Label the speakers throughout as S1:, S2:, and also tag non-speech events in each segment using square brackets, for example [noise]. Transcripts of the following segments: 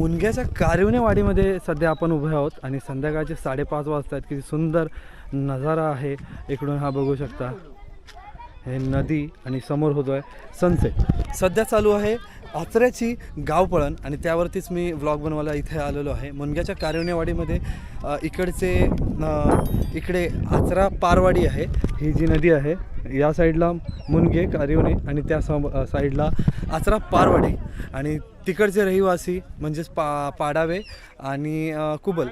S1: मुनग्याच्या कारवणेवाडीमध्ये सध्या आपण उभे आहोत आणि संध्याकाळचे साडेपाच वाजता आहेत किती सुंदर नजारा आहे. इकडून हा बघू शकता. हे नदी आणि समोर होतो आहे सनसेट सध्या चालू आहे आचऱ्याची गावपळण आणि त्यावरतीच मी व्लॉग बनवायला इथे आलेलो आहे. मुनग्याच्या कारवणेवाडीमध्ये इकडचे इकडे आचरा पारवाडी आहे. ही जी नदी आहे या साईडला मुनगे कारिवणे आणि त्या सम साईडला आचरा पारवाडी आणि तिकडचे रहिवासी म्हणजेच पा पाडावे आणि कुबल.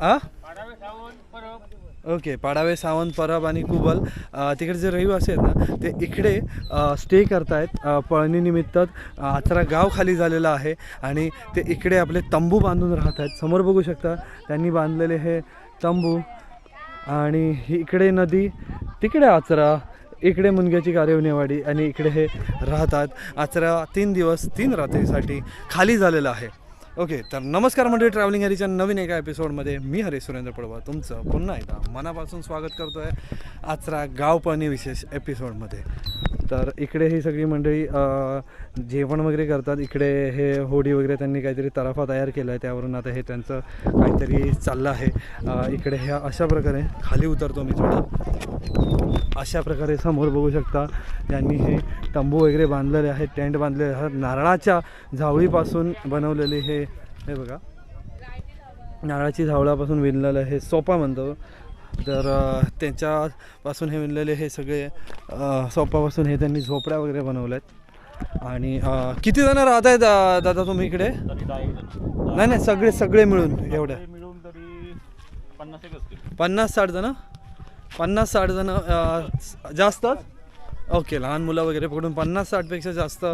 S1: आ? ओके पाडावे सावंत परब आणि कुबल. तिकडे जे रहिवासी आहेत ना ते इकडे स्टे करतायत. पळणीनिमित्त आचरा गाव खाली झालेला आहे आणि ते इकडे आपले तंबू बांधून राहत आहेत समोर बघू शकता त्यांनी बांधलेले हे तंबू आणि ही इकडे नदी तिकडे आचरा इकडे मुनग्याची कार्यवनेवाडी आणि इकडे हे राहतात. आचरा तीन दिवस तीन रात्रीसाठी खाली झालेला आहे. ओके तर नमस्कार मंडळी ट्रॅव्हलिंग हरीच्या नवीन एका एपिसोडमध्ये मी हरी सुरेंद्र पडवा. तुमचं पुन्हा एकदा मनापासून स्वागत करतो आहे आचरा गावपणी विशेष एपिसोडमध्ये तर इकडे ही सगळी मंडळी जेवण वगैरे करतात. इकडे हे होडी वगैरे त्यांनी काहीतरी तराफा तयार केला आहे. त्यावरून आता हे त्यांचं काहीतरी चाललं आहे. इकडे ह्या अशा प्रकारे खाली उतरतो मी थोडं. अशा प्रकारे समोर बघू शकता त्यांनी हे तंबू वगैरे बांधलेले आहेत टेंट बांधलेले आहेत. नारळाच्या झावळीपासून बनवलेले हे हे बघा. नारळाची झावळापासून विणलेलं हे सोपा म्हणतो. तर त्याच्यापासून हे विणलेले हे सगळे सोपापासून हे त्यांनी झोपड्या वगैरे बनवल्यात. आणि अ, किती जण राहत आहेत अ, दादा तुम्ही इकडे? नाही नाही सगळे सगळे मिळून एवढ्या.
S2: मिळून तरी पन्नास
S1: साठ जण? पन्नास साठ जण जास्तच ओके लहान मुलं वगैरे पकडून पन्नास साठपेक्षा जास्त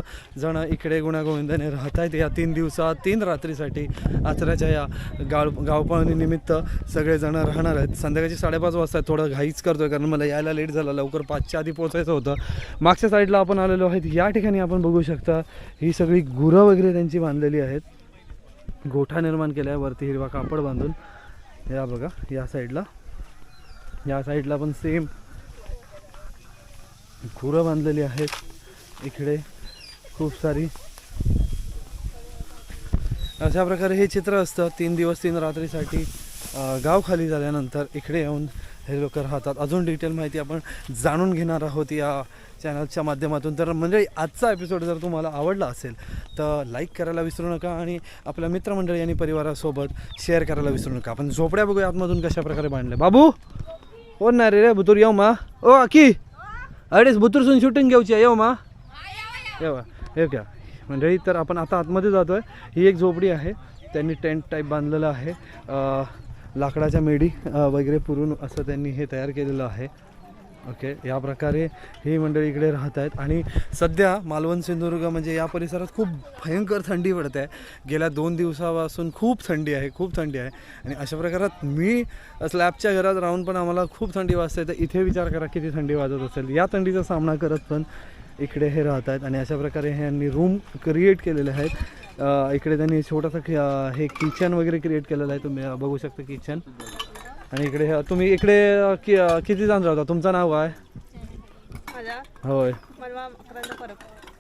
S1: जण इकडे गुण्यागोविंदाने राहत आहेत या तीन दिवसात तीन रात्रीसाठी आचऱ्याच्या या गाव गावपळणीनिमित्त सगळेजण राहणार आहेत. संध्याकाळची साडेपाच वाजता थोडं घाईच करतोय कारण मला यायला लेट झालं. लवकर पाचच्या आधी पोचायचं होतं. मागच्या साईडला आपण आलेलो आहेत. या ठिकाणी आपण बघू शकता ही सगळी गुरं वगैरे त्यांची बांधलेली आहेत. गोठा निर्माण केला आहे वरती हिरवा कापड बांधून. या बघा या साईडला या साईडला पण सेम खुरं बांधलेली आहेत. इकडे खूप सारी. अशा प्रकारे हे चित्र असतं. तीन दिवस तीन रात्रीसाठी गाव खाली झाल्यानंतर इकडे येऊन हे लोक राहतात. अजून डिटेल माहिती आपण जाणून घेणार आहोत या चॅनलच्या माध्यमातून. तर म्हणजे आजचा एपिसोड जर तुम्हाला आवडला असेल तर लाईक करायला विसरू नका आणि आपल्या मित्रमंडळी आणि परिवारासोबत शेअर करायला विसरू नका. आपण झोपड्या बघूया आतमधून कशा प्रकारे बांधले. बाबू! हो नाही रे रे बुतूर येऊ मा. ओ आकी! अडेच बुतूरसून शूटिंग घेऊची आहे. येऊ मा. येवा. हे क्या मंडळी तर आपण आता आतमध्ये जातो आहे ही एक झोपडी आहे. त्यांनी टेंट टाईप बांधलेलं आहे. लाकडाच्या मेडी अ, वगैरे पुरून असं त्यांनी हे तयार केलेलं आहे. ओके या प्रकारे ही मंडळी इकडे राहत आहेत आणि सध्या मालवण सिंधुदुर्ग म्हणजे या परिसरात खूप भयंकर थंडी पडते आहे गेल्या दोन दिवसापासून खूप थंडी आहे खूप थंडी आहे. आणि अशा प्रकारात मी स्लॅबच्या घरात राहून पण आम्हाला खूप थंडी वाजते तर इथे विचार करा किती थंडी वाजत असेल. या थंडीचा सामना करत पण इकडे हे राहत आहेत आणि अशा प्रकारे हे यांनी रूम क्रिएट केलेले आहेत. इकडे त्यांनी छोटासा हे किचन वगैरे क्रिएट केलेलं आहे. तुम्ही बघू शकता किचन आणि इकडे हे- तुम्ही इकडे कि किती जण राहता? तुमचं नाव काय?
S3: माझा?
S1: होय.
S3: अकराचा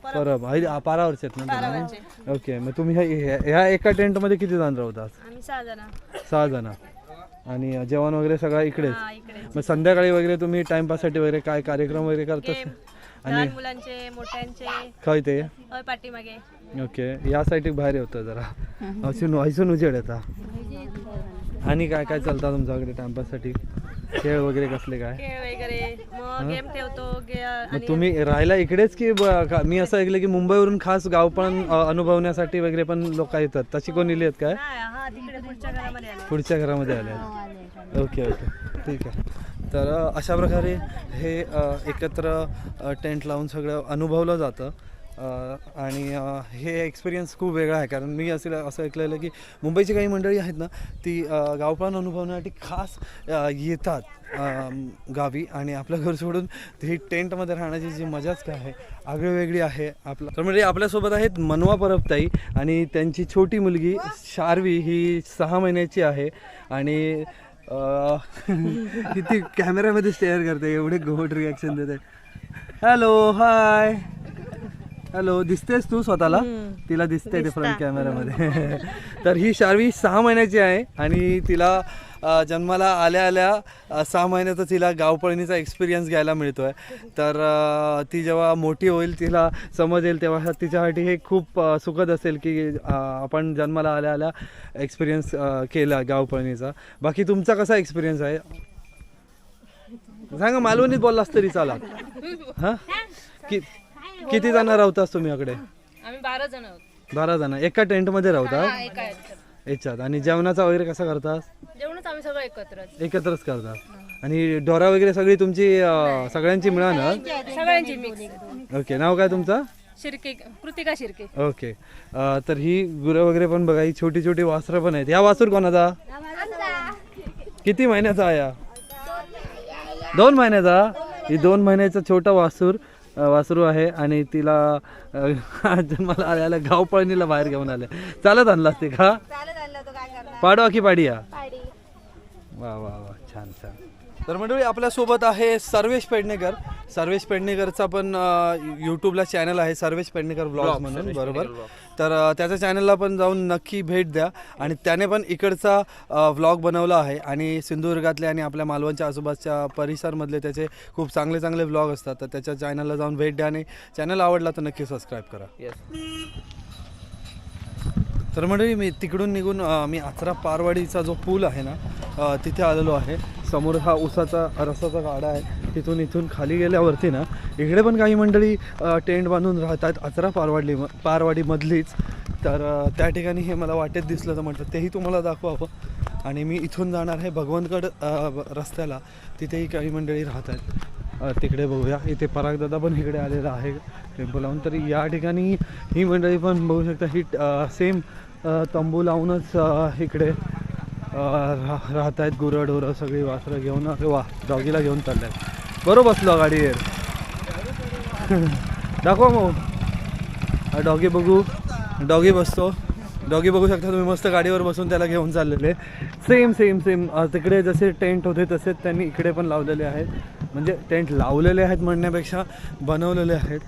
S3: परब.
S1: आई आ, पारावरचे आहेत ना
S3: बारावांचे
S1: तुम्ही? ओके मग तुम्ही ह्या- ह्या ह्या एका टेंटमध्ये किती जण राहतात?
S3: आम्ही सहा जण.
S1: सहा जण. आणि जेवण वगैरे सगळं इकडेच?
S3: हा इकडे
S1: मग संध्याकाळी वगैरे तुम्ही टाइमपाससाठी वगैरे काय कार्यक्रम वगैरे करता?
S3: गेम.
S1: आणि
S3: लहान मुलांचे मोठ्यांचे.
S1: काय ते?
S3: पाठीमागे.
S1: ओके या बाहेर होतं जरा. [laughs] असून असून उजेड येता. आणि काय काय चालतं तुमच्याकडे टाइमपाससाठी खेळ वगैरे कसले काय?
S3: खेळ वगैरे. मग गेम ठेवतो गे-
S1: मग
S3: आणि
S1: तुम्ही राहायला इकडेच की ब- का- मी असं ऐकलं की मुंबईवरून खास गाव पण अ, अनुभवण्यासाठी वगैरे पण लोक येतात. तशी कोण इली आहेत काय?
S3: नाही, हा तिकडे पुढच्या घरामध्ये आले.
S1: पुढच्या घरामध्ये आले. आहेत ओके ओके. ठीक आहे. तर अ, अशा प्रकारे हे अ, एकत्र अ, टेंट लावून सगळं अनुभवलं जातं. आणि हे एक्सपिरियन्स खूप वेगळा आहे. कारण मी असं असं ऐकलेलं की मुंबईची काही मंडळी आहेत ना ती गावपान अनुभवण्यासाठी खास येतात गावी आणि आपलं घर सोडून ही टेंटमध्ये राहण्याची जी मजाच काय आहे आगळीवेगळी आहे आपलं. तर म्हणजे आपल्यासोबत आहेत मनवा परबताई आणि त्यांची छोटी मुलगी शार्वी ही सहा महिन्याची आहे आणि [laughs] ती किती कॅमेऱ्यामध्ये स्टेअर करते एवढे गोड रिॲक्शन देते. हॅलो हाय हॅलो दिसतेस तू स्वतःला? तिला दिसते. ते फ्रंट कॅमेऱ्यामध्ये तर ही शार्वी सहा महिन्याची आहे आणि तिला जन्माला आल्या आल्या सहा महिन्याचा तिला गावपळणीचा एक्सपिरियन्स घ्यायला मिळतो आहे तर ती जेव्हा मोठी होईल तिला समजेल तेव्हा तिच्यासाठी हे खूप सुखद असेल की आपण जन्माला आल्या आल्या एक्सपिरियन्स केला गावपळणीचा. बाकी तुमचा कसा एक्सपिरियन्स आहे? सांगा मालवणीत बोललास तरी चाला. [laughs] हां. कि किती जण राहतास तुम्ही
S4: आम्ही बारा जण आहोत.
S1: बारा जण. एका टेंटमध्ये राहता?
S4: एका याच्यात.
S1: याच्यात. आणि जेवणाचा वगैरे कसा करतास?
S4: जेवणच आम्ही सगळं एकत्रच.
S1: एकत्रच करतात आणि डोरा वगैरे सगळी तुमची अं, सगळ्यांची मिळा ना
S4: सगळ्यांची मिक्स
S1: ओके नाव काय तुमचं?
S4: शिर्के कृतिका शिर्के.
S1: ओके. अं, तर ही गुरं वगैरे पण बघा ही छोटी छोटी वासरं पण आहेत. ह्या वासूर कोणाचा? किती महिन्याचा आहे हा? दोन महिन्याचा? ही दोन महिन्याचा छोटा वासूर. वासरू आहे आणि तिला [laughs] जन्माला आल्याला गाव पळणीला बाहेर घेऊन आले. चालत आणलास ते का? पाडवा की पाडिया वा वा वा छान छान. तर मंडळी आपल्यासोबत आहे सर्वेश पेडणेकर. सर्वेश पेडणेकरचा पण यूट्यूबला चॅनल आहे सर्वेश पेडणेकर ब्लॉग म्हणून बरोबर. तर त्याच्या चॅनलला पण जाऊन नक्की भेट द्या. आणि त्याने पण इकडचा व्लॉग बनवला आहे. आणि सिंधुदुर्गातले आणि आपल्या मालवणच्या आजूबाजूच्या परिसरमधले त्याचे खूप चांगले चांगले व्लॉग असतात. तर त्याच्या चॅनलला जाऊन भेट द्या आणि चॅनल आवडला तर नक्की सबस्क्राईब करा. तर मंडळी मी तिकडून निघून मी आचरा पारवाडीचा जो पूल आहे ना तिथे आलेलो आहे. समोर हा उसाचा रसाचा गाडा आहे. तिथून इथून खाली गेल्यावरती ना इकडे पण काही मंडळी टेंट बांधून राहतात. आचरा पारवाडली पारवाडीमधलीच. तर त्या ठिकाणी हे मला वाटेत दिसलं तर म्हटलं तेही तुम्हाला दाखवावं. आणि मी इथून जाणार आहे भगवंतगड रस्त्याला. तिथेही काही मंडळी राहत आहेत तिकडे बघूया. इथे परागदादा पण इकडे आलेला आहे. टेम्पो लावून. तर या ठिकाणी ही मंडळी पण बघू शकता ही सेम तंबू लावूनच इकडे रा- राहत आहेत गुरंढोरं सगळी वासरं घेऊन. अरे वा डॉगीला घेऊन चालले आहेत बरोबर बसलो गाडीवर दाखवा मग. डॉगी बघू. डॉगी बसतो. डॉगी बघू शकता तुम्ही मस्त गाडीवर बसून त्याला घेऊन चाललेले. Same same same. तिकडे जसे टेंट होते तसेच त्यांनी इकडे पण लावलेले आहेत. म्हणजे टेंट लावलेले आहेत म्हणण्यापेक्षा बनवलेले आहेत.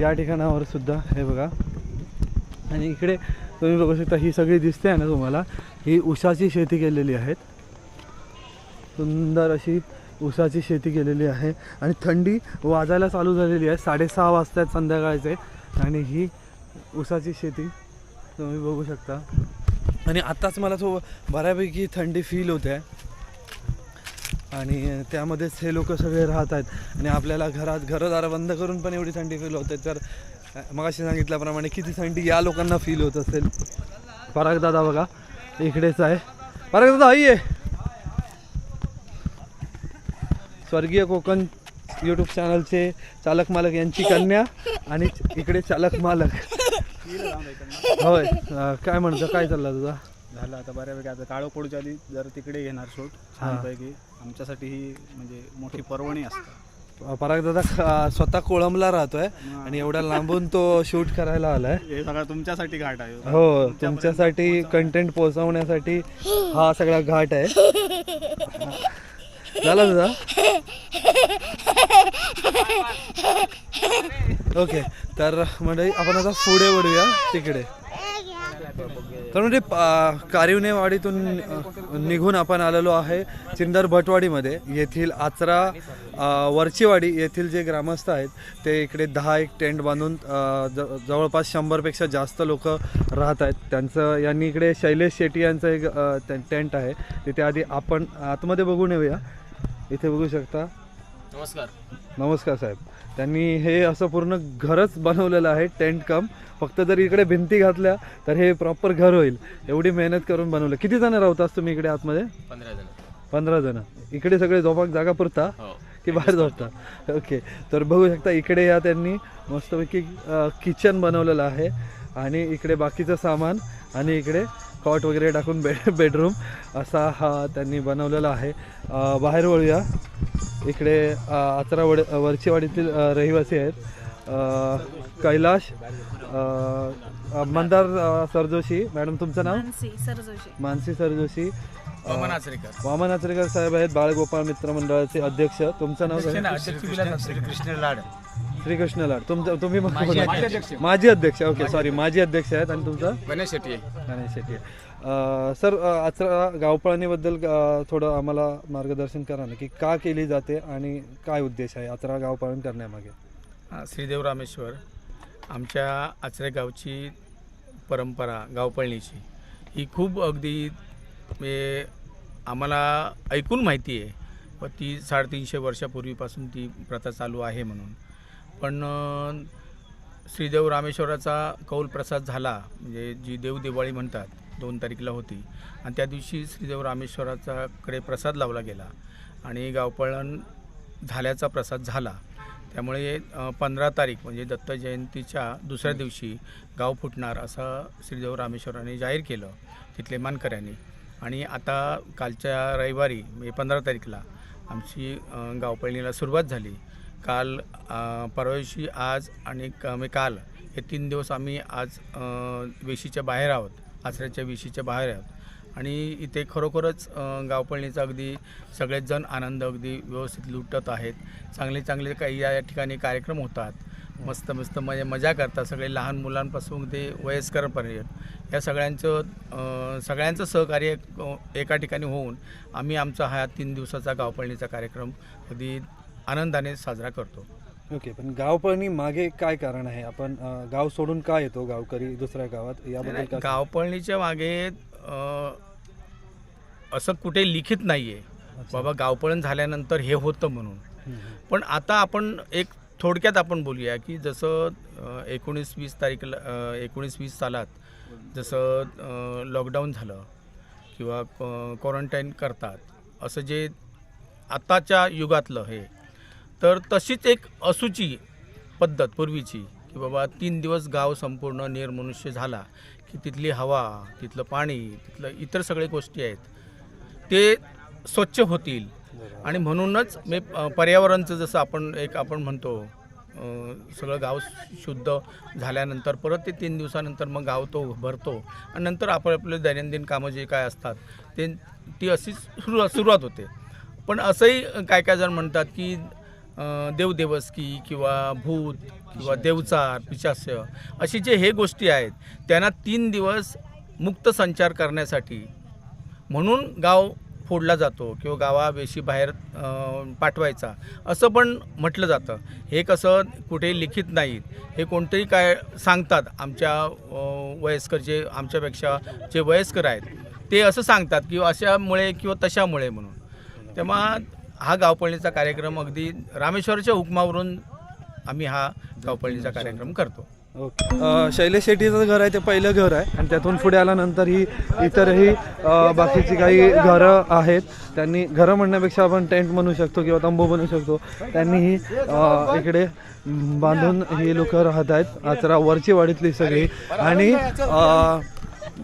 S1: या ठिकाणावर सुद्धा हे बघा. आणि इकडे तुम्ही बघू शकता ही सगळी दिसते आहे ना तुम्हाला. ही उसाची शेती केलेली आहेत. सुंदर अशी ऊसाची शेती केलेली आहे आणि थंडी वाजायला चालू झालेली आहे. साडेसहा वाजता संध्याकाळचे. आणि ही ऊसाची शेती तुम्ही बघू शकता. आणि आत्ताच मला तो बऱ्यापैकी थंडी फील होते. आहे आणि त्यामध्येच हे लोक सगळे राहत आहेत. आणि आपल्याला घरात घरदार बंद करून पण एवढी थंडी फील होते. तर मगाशी सांगितल्याप्रमाणे किती थंडी या लोकांना फील होत असेल. पराग दादा बघा इकडेच आहे. पराग दादा आई आहे स्वर्गीय कोकण यूट्यूब चॅनलचे चालक मालक यांची कन्या आणि इकडे चालक मालक. होय काय म्हणतो काय चाललं तुझा?
S2: झालं आता बऱ्यापैकी. आता काळो पडूच्या आधी जर तिकडे घेणार शूट छानपैकी. आमच्यासाठी ही म्हणजे मोठी पर्वणी असतं
S1: पराग दादा स्वतः कोळंबला राहतोय आणि एवढ्या लांबून तो शूट करायला आलाय.
S2: हे तुमच्यासाठी घाट आहे.
S1: हो तुमच्यासाठी कंटेंट पोहोचवण्यासाठी हा सगळा घाट आहे. [laughs] झाला तुझा? ओके तर म्हणजे आपण आता पुढे वळूया तिकडे. तर म्हणजे कारिवनेवाडीतून निघून आपण आलेलो आहे चिंदर भटवाडीमध्ये. येथील आचरा वरचीवाडी येथील जे ग्रामस्थ आहेत ते इकडे दहा एक टेंट बांधून जवळपास शंभरपेक्षा जास्त लोक राहत आहेत. त्यांचं यांनी इकडे शैलेश शेट्टी यांचं एक टेंट आहे. तिथे आधी आपण आतमध्ये बघून येऊया. इथे बघू शकता.
S2: नमस्कार.
S1: नमस्कार साहेब. त्यांनी हे असं पूर्ण घरच बनवलेलं आहे टेंट कम. फक्त जर इकडे भिंती घातल्या तर हे प्रॉपर घर होईल. एवढी मेहनत करून बनवलं. किती जण राहतात तुम्ही इकडे आतमध्ये?
S2: पंधरा जण.
S1: पंधरा जण. इकडे सगळे झोपाक जागा पुरता
S2: हो.
S1: की बाहेर झोपता? ओके. तर बघू शकता इकडे या त्यांनी मस्तपैकी किचन बनवलेलं आहे. आणि इकडे बाकीचं सामान आणि इकडे कॉट वगैरे टाकून बेड बेडरूम असा हा त्यांनी बनवलेला आहे. बाहेर वळूया. इकडे आचरावड वरचीवाडीतील रहिवासी आहेत. अ, कैलाश मंदार सरजोशी. मॅडम तुमचं नाव?
S3: मानसी सरजोशी.
S1: मानसी सरजोशी.
S2: वामन आचरेकर.
S1: वामन आचरेकर साहेब आहेत. बाळगोपाळ मित्र मंडळाचे अध्यक्ष. तुमचं नाव
S2: कृष्ण लाड.
S1: श्रीकृष्ण लाड तुमचं तुम्ही मग माजी अध्यक्ष. ओके सॉरी माजी अध्यक्ष. आहेत आणि तुमचं?
S5: गणेश शेट्टी.
S1: गणेश शेट्टी. अं, सर अं, आचरा गावपळणीबद्दल अं, थोडं आम्हाला मार्गदर्शन करा ना की का केली जाते आणि काय उद्देश आहे आचरा गावपळण करण्यामागे?
S5: हा, श्रीदेव रामेश्वर आमच्या आचरे गावची परंपरा गावपळणीची ही खूप अगदी म्हणजे आम्हाला ऐकून माहिती आहे. व ती साडेतीनशे वर्षापूर्वीपासून ती प्रथा चालू आहे म्हणून. पण श्रीदेव रामेश्वराचा कौल प्रसाद झाला म्हणजे जी देवदिवाळी म्हणतात दोन तारीखला होती. आणि त्या दिवशी श्रीदेव रामेश्वराचाकडे प्रसाद लावला गेला आणि गावपळण झाल्याचा प्रसाद झाला. त्यामुळे पंधरा तारीख म्हणजे दत्त जयंतीच्या दुसऱ्या दिवशी गाव फुटणार असं श्रीदेव रामेश्वरांनी जाहीर केलं तिथले मानकऱ्यांनी. आणि आता कालच्या रविवारी म्हणजे पंधरा तारीखला आमची गावपळणीला सुरुवात झाली. काल परवाशी परवा दिवशी आज आणि क- म्हणजे काल हे तीन दिवस आम्ही आज वेशीच्या बाहेर आहोत आचऱ्याच्या वेशीच्या बाहेर आहोत. आणि इथे खरोखरच गावपळणीचा अगदी सगळेच जण आनंद अगदी व्यवस्थित लुटत आहेत. चांगले चांगले काही या ठिकाणी कार्यक्रम होतात. मस्त मस्त मजा मजा करतात सगळे लहान मुलांपासून ते वयस्करपर्यंत. या सगळ्यांचं सगळ्यांचं सहकार्य एका ठिकाणी होऊन आम्ही आमचा हा तीन दिवसाचा गावपळणीचा कार्यक्रम अगदी आनंदाने साजरा करतो.
S1: ओके पण गावपळणी मागे काय कारण आहे? आपण अं, गाव सोडून का येतो गावकरी दुसऱ्या गावात? याबद्दल काय
S5: गावपळणीच्या मागे अ, असं कुठे लिखित नाही आहे बाबा गावपळण झाल्यानंतर हे होतं म्हणून.
S1: हम्म.
S5: पण आता आपण एक थोडक्यात आपण बोलूया की जसं एकोणीस वीस तारीखला एकोणीस वीस सालात जसं लॉकडाऊन झालं किंवा क्वारंटाईन करतात असं जे आत्ताच्या युगातलं हे तर तशीच एक असूची पद्धत पूर्वीची की बाबा तीन दिवस गाव संपूर्ण निर्मनुष्य झाला की तिथली हवा तिथलं पाणी तिथलं इतर सगळे गोष्टी आहेत ते स्वच्छ होतील. आणि म्हणूनच मी पर्यावरणचं जसं आपण एक आपण म्हणतो सगळं गाव शुद्ध झाल्यानंतर परत ते तीन दिवसानंतर मग गाव तो भरतो. आणि नंतर आपण आपले दैनंदिन कामं जे काय असतात ते ती अशी सुरू सुरुवात होते. पण असंही काय काय जण म्हणतात की अ, देवदेवस्की किंवा भूत किंवा देवचार पिशास्य अशी जे हे गोष्टी आहेत त्यांना तीन दिवस मुक्त संचार करण्यासाठी म्हणून गाव फोडला जातो किंवा गावावेशी बाहेर पाठवायचा. असं पण म्हटलं जातं. हे कसं कुठेही लिखित नाहीत हे कोणतेही काय सांगतात आमच्या वयस्कर जे आमच्यापेक्षा जे वयस्कर आहेत ते असं सांगतात किंवा अशामुळे किंवा तशामुळे म्हणून. तेव्हा हा गावपळणीचा कार्यक्रम अगदी रामेश्वरच्या हुकमावरून आम्ही हा गावपळणीचा कार्यक्रम करतो.
S1: अ, शैलेश शेट्टीचं घर आहे ते पहिलं घर आहे. आणि त्यातून पुढे आल्यानंतर ही इतरही अ, बाकीची काही घरं आहेत. त्यांनी घरं म्हणण्यापेक्षा आपण टेंट म्हणू शकतो किंवा तंबू बनवू शकतो. त्यांनी ही अ, इकडे बांधून ही लोक राहत आहेत. आचरा वरची वाडीतली सगळी. आणि अ,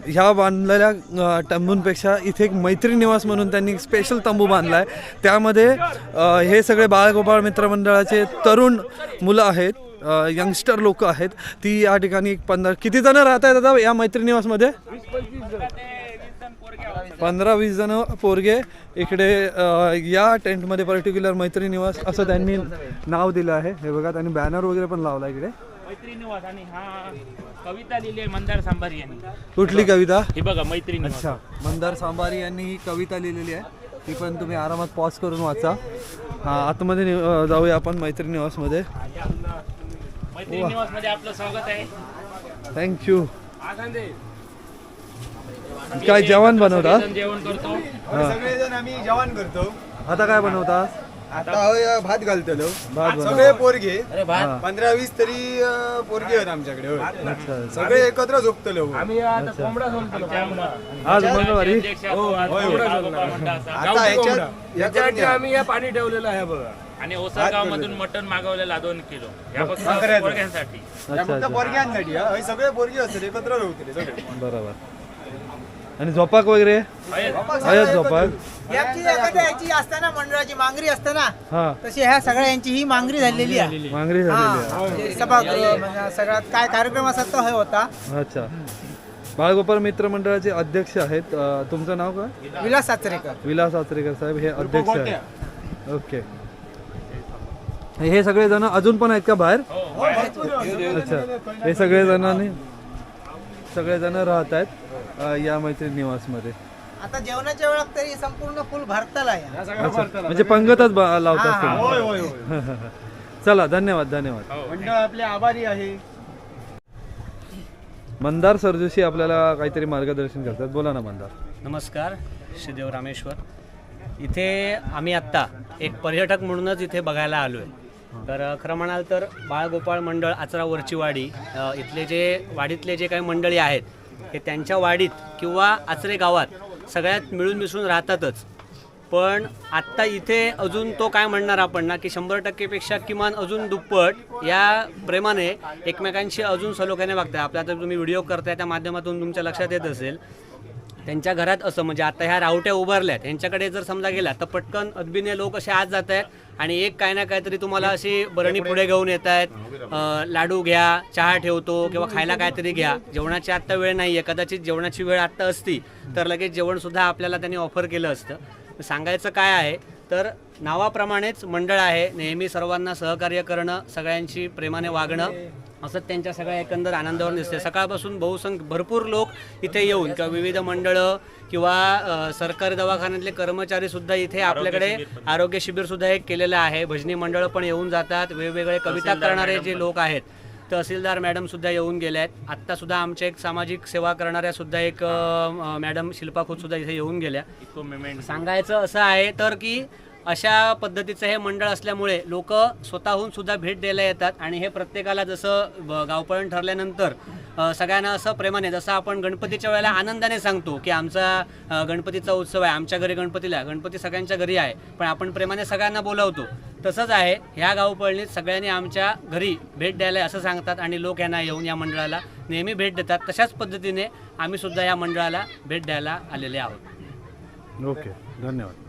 S1: ह्या बांधलेल्या तंबूंपेक्षा इथे एक मैत्री निवास म्हणून त्यांनी स्पेशल तंबू बांधला आहे त्यामध्ये हे सगळे बाळगोपाळ मित्रमंडळाचे तरुण मुलं आहेत यंगस्टर लोक आहेत. ती या ठिकाणी एक पंधरा किती जण राहत आहेत दादा या मैत्री निवासमध्ये? पंधरा वीस जण पोरगे इकडे या टेंटमध्ये पर्टिक्युलर मैत्री निवास असं त्यांनी नाव दिलं आहे. हे बघा त्यांनी बॅनर वगैरे पण लावला इकडे.
S6: मैत्री निवास आणि हा कविता लिहिली आहे मंदार सांबारी यांनी.
S1: कुठली कविता?
S6: ही बघा मैत्री निवास
S1: अच्छा मंदार सांबारी यांनी ही कविता लिहिलेली आहे. ती पण तुम्ही आरामात पॉज करून वाचा. हा आतमध्ये नि- अ, जाऊया आपण मैत्री निवासमध्ये
S6: मैत्री निवासमध्ये आपलं स्वागत आहे.
S1: थँक्यू काय जेवण बनवता?
S6: जेवण करतो.
S7: सगळेजण आम्ही जेवण करतो.
S1: आता काय बनवता?
S7: आता होय भात घालतलो
S1: भात बनवता.
S7: सगळे पोरगे.
S1: हा.
S7: पंधरा वीस तरी अं, पोरगे आहेत आमच्याकडे होय. सगळे एकत्र झोपतलो होय.
S6: आम्ही आता कोंबडा सोडतो
S1: आज मंगळवारी
S6: अध्यक्ष असो, आज नागोबा मंडळ असा.
S7: आता ह्याच्यात याच्यासाठी आम्ही
S6: आणि ओसागाव मधून मटण मागवलेला दोन किलो. या फक्त
S7: बकऱ्याचं.
S6: पोरग्यांसाठी.
S7: फक्त पोरग्यांसाठी हा. हे सगळे पोरगे असतात एकत्र सगळे.
S1: बरोबर. आणि झोपाक वगैरे? आहेत झोपाक.
S8: यांची एखाद्या याची असताना मंडळाची मांगरी असताना
S1: हा.
S8: तशी ह्या सगळ्या यांची ही मांगरी झालेली आहे.
S1: मांगरी झालेली आहे.
S8: हा, सभागृह म्हणजे सगळ्यात काय कार्यक्रम असतात तो हे होता.
S1: अच्छा. बाळगोपाळ मित्र मंडळाचे अध्यक्ष आहेत. तुमचं नाव काय?
S8: विलास साचरेकर.
S1: विलास आचरेकर साहेब हे अध्यक्ष आहेत. ओके. हे सगळे जण अजून पण आहेत का बाहेर? अच्छा. हे सगळे जणांनी सगळे जण राहत आहेत. अ, या मैत्री निवासमध्ये.
S8: आता जेवणाच्या वेळात तरी संपूर्ण फुल भरताला आहे
S1: अच्छा. म्हणजे पंगतच ब- लावत
S8: हा,
S1: असतील.
S7: होय होय होय. [laughs]
S1: चला धन्यवाद धन्यवाद.
S7: मंडळ आपले आभारी आहे.
S1: मंदार सरजोशी आपल्याला काहीतरी मार्गदर्शन करतात. बोला ना मंदार.
S9: नमस्कार श्रीदेव रामेश्वर. इथे आम्ही आत्ता एक पर्यटक म्हणूनच इथे बघायला आलो आहे तर अ, खरं म्हणाल तर बाळगोपाळ मंडळ आचरा वरची वाडी अ, इथले जे वाडीतले जे काही मंडळी आहेत हे त्यांच्या वाडीत किंवा आचरे गावात सगळ्यात मिळून मिसळून राहतातच. पण आत्ता इथे अजून तो काय म्हणणार आपण ना की शंभर टक्केपेक्षा किमान अजून दुप्पट या प्रेमाने एकमेकांशी अजून सलोख्याने वागताय. आपल्या आता तुम्ही व्हिडिओ करताय त्या माध्यमातून तुमच्या लक्षात येत असेल. त्यांच्या घरात असं म्हणजे आता ह्या रावट्या उभारल्यात. यांच्याकडे जर समजा गेला तर पटकन अदबीने लोक असे आज जात आहेत आणि एक काय ना काहीतरी तुम्हाला अशी बरणी पुढे घेऊन येत आहेत लाडू घ्या चहा ठेवतो किंवा खायला काहीतरी घ्या. जेवणाची आत्ता वेळ नाही आहे कदाचित जेवणाची वेळ आत्ता असती तर लगेच जेवणसुद्धा आपल्याला त्यांनी ऑफर केलं असतं. सांगायचं काय आहे तर नावाप्रमाणेच मंडळ आहे. नेहमी सर्वांना सहकार्य करणं सगळ्यांशी प्रेमाने वागणं. असं त्यांच्या सगळ्या एकंदर आनंदावर दिसते. सकाळपासून बहुसंख्य भरपूर लोक इथे येऊन किंवा विविध मंडळं किंवा सरकारी दवाखान्यातले कर्मचारी सुद्धा इथे आपल्याकडे आरोग्य शिबिर सुद्धा एक केलेलं आहे. भजनी मंडळं पण येऊन जातात. वेगवेगळे कविता करणारे जे लोक आहेत तहसीलदार मॅडम सुद्धा येऊन गेल्या आहेत. आत्ता सुद्धा आमच्या एक सामाजिक सेवा करणाऱ्या सुद्धा एक मॅडम शिल्पा खोत सुद्धा इथे येऊन गेल्या. सांगायचं असं आहे तर की अशा पद्धतीचं हे मंडळ असल्यामुळे लोक स्वतःहून सुद्धा भेट द्यायला येतात आणि हे प्रत्येकाला जसं गावपळण ठरल्यानंतर सगळ्यांना असं प्रेमाने जसं आपण गणपतीच्या वेळेला आनंदाने सांगतो की आमचा गणपतीचा उत्सव आहे आमच्या घरी गणपतीला गणपती सगळ्यांच्या घरी आहे पण आपण प्रेमाने सगळ्यांना बोलावतो. तसंच आहे ह्या गावपळणीत सगळ्यांनी आमच्या घरी भेट द्यायला असं सांगतात आणि लोक यांना येऊन या मंडळाला नेहमी भेट देतात. तशाच पद्धतीने आम्ही सुद्धा या मंडळाला भेट द्यायला आलेले आहोत.
S1: ओके धन्यवाद.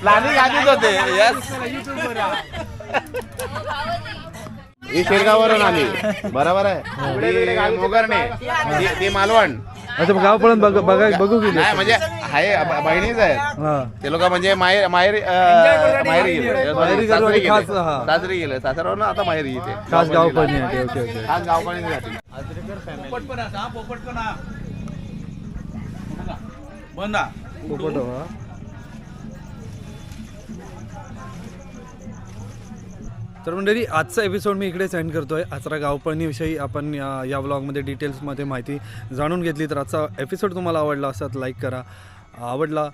S5: प्लॅनिंग आधीच होते. यस
S10: ही शिरगाववरून आली. बरोबर आहे. मोगरणे. ती- ती मालवण.
S1: अच्छा गाव पण बघ बघा बघू की
S10: नाही म्हणजे आहे बहिणीच आहेत.
S1: हा.
S10: ते लोक म्हणजे माहेर माहेर माहेरी गेले. सासरी
S1: गेले.
S10: सासरी गेले. आता माहेरी इथे
S1: खास गाव पण आहे. ओके ओके
S10: खास गावपणीसाठी
S5: बंदा.
S1: पोपट हवा तर मंडळी आजचा एपिसोड मी इकडे सेंड आहे आचरा गावपळणीविषयी आपण या या व्लॉगमध्ये डिटेल्समध्ये माहिती जाणून घेतली. तर आजचा एपिसोड तुम्हाला आवडला असात लाईक करा. आवडला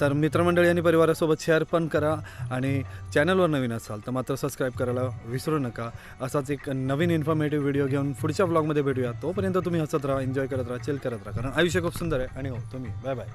S1: तर मित्रमंडळी आणि परिवारासोबत शेअर पण करा. आणि चॅनलवर नवीन असाल तर मात्र सबस्क्राईब करायला विसरू नका. असाच एक नवीन इन्फॉर्मेटिव्ह व्हिडिओ घेऊन पुढच्या व्लॉगमध्ये भेटूया. तोपर्यंत तुम्ही हसत राहा एन्जॉय करत राहा चिल करत राहा. कारण आयुष्य खूप सुंदर आहे. आणि हो तुम्ही. Bye bye